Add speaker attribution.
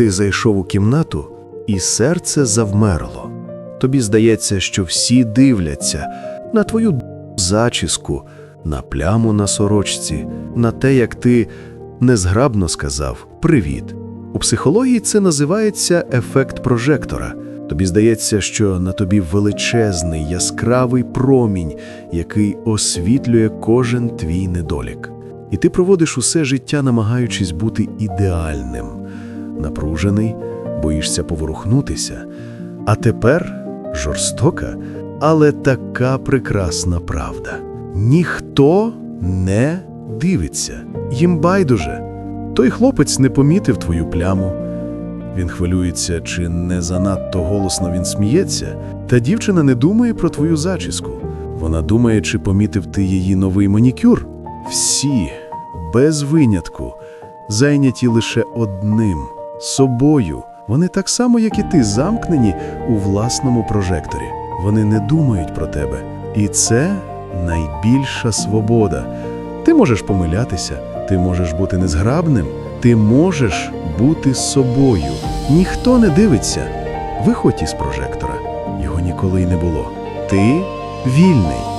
Speaker 1: Ти зайшов у кімнату, і серце завмерло. Тобі здається, що всі дивляться на твою зачіску, на пляму на сорочці, на те, як ти незграбно сказав Привіт. У психології це називається ефект прожектора. Тобі здається, що на тобі величезний яскравий промінь, який освітлює кожен твій недолік. І ти проводиш усе життя, намагаючись бути ідеальним, напружений, боїшся поворухнутися. А тепер жорстока, але така прекрасна правда. Ніхто не дивиться. Їм байдуже. Той хлопець не помітив твою пляму. Він хвилюється, чи не занадто голосно він сміється, та дівчина не думає про твою зачіску. Вона думає, чи помітив ти її новий манікюр. Всі, без винятку, зайняті лише одним собою. Вони так само, як і ти, замкнені у власному прожекторі. Вони не думають про тебе. І це найбільша свобода. Ти можеш помилятися, ти можеш бути незграбним, ти можеш бути собою. Ніхто не дивиться. Виходь із прожектора. Його ніколи й не було. Ти вільний.